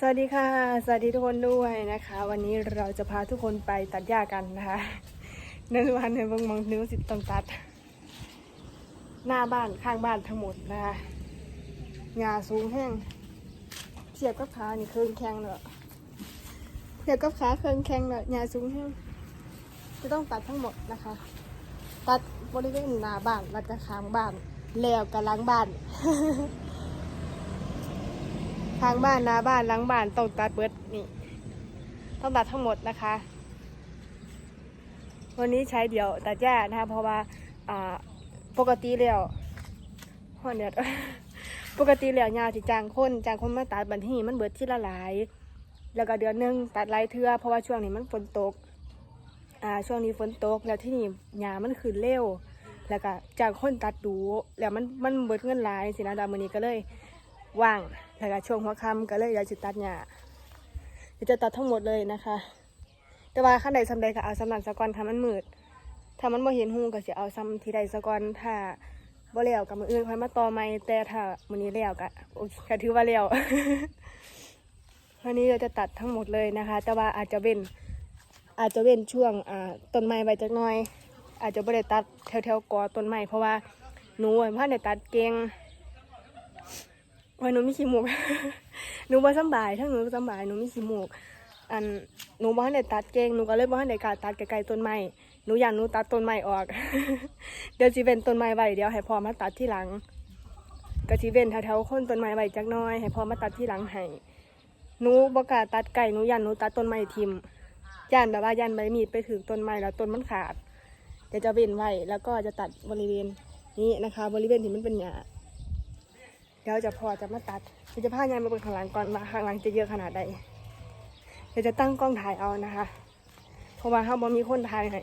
สวัสดีค่ะ สวัสดีทุกคนด้วยนะคะ วันนี้เราจะพาทุกคนไปตัดหญ้ากันนะคะในวันในเบงมองนิ้วสิต้องตัด หน้าบ้านข้างบ้านทั้งหมดนะคะหญ้าสูงแห้งเทียบกับขานี่เครื่องแข็งเลยเทียบกับขาเครื่องแข็งเลยหญ้าสูงแห้งจะต้องตัดทั้งหมดนะคะ ตัดบริเวณหน้าบ้านแล้วก็ข้างบ้านแล้วกับหล้างบ้าน ทางบ้านนาบ้านหลังบ้านต้องตัดเบิดนี่ต้องตัดทั้งหมดนะคะ วันนี้ใช้เดี่ยวตัดหญ้านะคะ เพราะว่าปกติแล้วหัวเดียดปกติแล้วหญ้าที่จางคนจางคนมาตัดบันที่มันเบิดที่ละหลาย แล้วก็เดือนหนึงตัดหลายเทื่อเพราะว่าช่วงนี้มันฝนตกอ่าช่วงนี้ฝนตกแล้วที่นี่หญ้ามันขึ้นเร็วแล้วก็จางคนตัดดูแล้วมันมันเบิดเงินหลายสินะดามือนี้ก็เลย ว่างแล้วก็ช่วงหัวค่ำก็เลยอยากจะตัดหญ้าเดี๋ยวจะตัดทั้งหมดเลยนะคะ แต่ว่าขั้นใดสำใดก็เอาสำนักสะกอนถ้ามันมืดถ้ามันบ่เห็นหูก็สิเอาซ้ำที่ใดสะกอนถ้าบ่แล้วกับมืออื่นค่อยมาต่อใหม่แต่ถ้ามื้อนี้แล้วก็โอเคก็ถือว่าแล้ววันนี้เราจะตัดทั้งหมดเลยนะคะ แต่ว่าอาจจะเว้นอาจจะเว้นช่วงอ่าต้นไม้ไว้จักน่อย อาจจะบ่ได้ตัดแถวๆกอต้นไม้เพราะว่าหนูอะบ่ทันได้ตัดเก่ง ว่าหนูมีขี้มูก หนูบ่สบายถ้าหนูบ่สบายหนูมีขี้มูก อันหนูบ่ทันได้ตัดเก่งหนูก็เลยบ่ทันได้กล้าตัดไกลๆต้นไม้หนูอยากหนูตัดต้นไม้ออก เดี๋ยวสิเว้นต้นไม้ไว้เดี๋ยวให้พ่อมาตัดที่หลังก็สิเว้นแถวๆคนต้นไม้ไว้จักน้อยให้พ่อมาตัดที่หลังให้หนูบ่กล้าตัดไก่หนูยันหนูตัดต้นไม้ทิ่มย่านแบบว่ายันใบมีดไปถึงต้นไม้แล้วต้นมันขาดเดี๋ยวจะเว้นไว้แล้วก็จะตัดบริเวณนี้นะคะ บริเวณที่มันเป็นหญ้า เดี๋ยวจะพอจะมาตัดเดี๋ยวจะพายายมาเปิดข้างหลังก่อนว่าข้างหลังจะเยอะขนาดใดเดี๋ยวจะตั้งกล้องถ่ายเอานะคะ เพราะว่าถ้าบ่มีคนถ่ายให้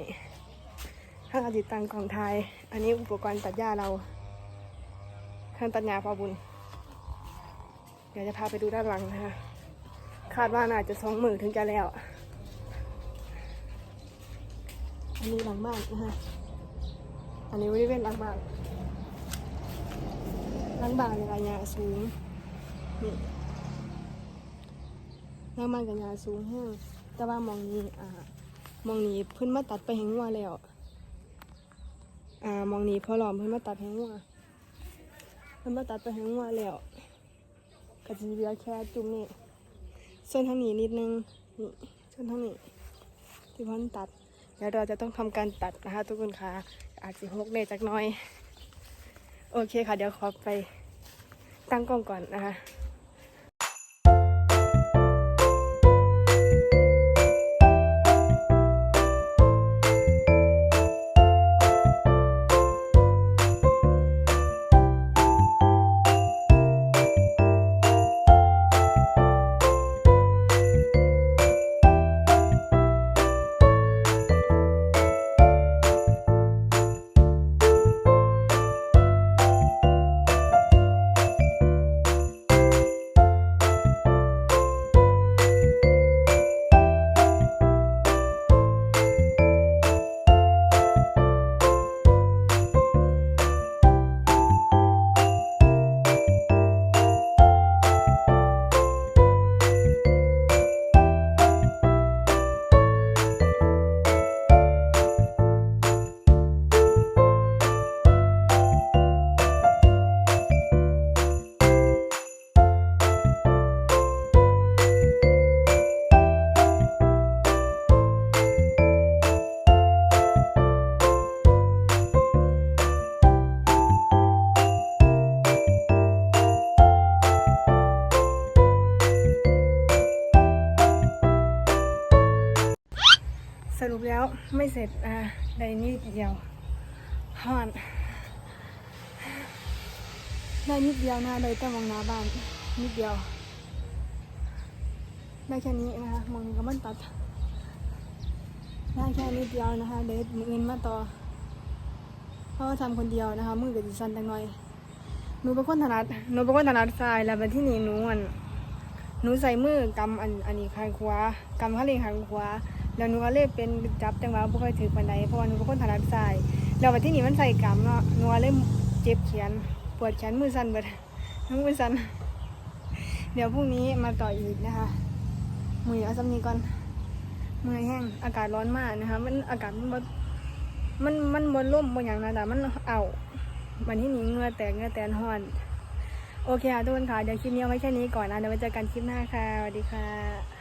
ถ้าเราติดตั้งกล้องถ่าย อันนี้อุปกรณ์ตัดหญ้าเราเครื่องตัดหญ้าพอบุญ เดี๋ยวจะพาไปดูด้านหลังนะคะ คาดว่าน่าจะสองหมื่นถึงจะแล้วอันนี้หลังบ้านนะคะอันนี้บริเวณหลังบ้าน ล้างบางกับยาสูงนี่ล้างบางกับยาสูงแห้งแต่ว่ามองนี้อ่ามองนี้เพิ่นมาตัดไปแหงวัวแล้วอ่ามองนี้พอหลอมเพิ่นมาตัดแหงวัวเพิ่นมาตัดไปแหงวัวแล้วก็จะเหลือแค่จุ่มนี่ส่วนทางนี้นิดนึงนี่ส่วนทางนี้ที่เพิ่นตัดเดี๋ยวเราจะต้องทำการตัดนะคะทุกคนค่ะอาจจะหกเนจักน้อย โอเคค่ะ เดี๋ยวขอไปตั้งกล้องก่อนนะคะ สรุปแล้วไม่เสร็จอ่าได้นิดเดียวฮอนได้นิดเดียวนะเลยแต่มองหน้าบ้านนิดเดียว ได้แค่นี้นะคะมองก็มันตัด ได้แค่นิดเดียวนะคะเดี๋ยวมืออื่นมาต่อเพราะว่าทำคนเดียวนะคะมือกับดิฉันจังหน่อยหนูเป็นคนถนัดหนูเป็นคนถนัดซ้ายแล้วเป็นที่นี่หนูอันหนูใส่มือกำอันอันนี้ข้างขวากำข้างเลียงข้างขวา แล้วหนูก็เลยเป็นจับจังหวะบ่ค่อยถือปันใดเพราะว่าหนูเป็นคนถนัดซ้ายแล้ววันที่นี่มันใส่กำเนาะหนูก็เลยเจ็บแขนปวดแขนมือสั่นเบิดทั้งมือสั่นเดี๋ยวพรุ่งนี้มาต่ออีกนะคะ มือเอาซ้ำนี้ก่อนมือแห้งอากาศร้อนมากนะคะ มันอากาศมันบมันมันบนร่มบนอย่างนั้นแต่มันเอาวันที่นี้เงือแตกเงือแตนห่อน โอเคค่ะทุกคนค่ะ เดี๋ยวคลิปนี้เอาไว้แค่นี้ก่อนนะ เดี๋ยวไว้เจอกันคลิปหน้าค่ะ สวัสดีค่ะ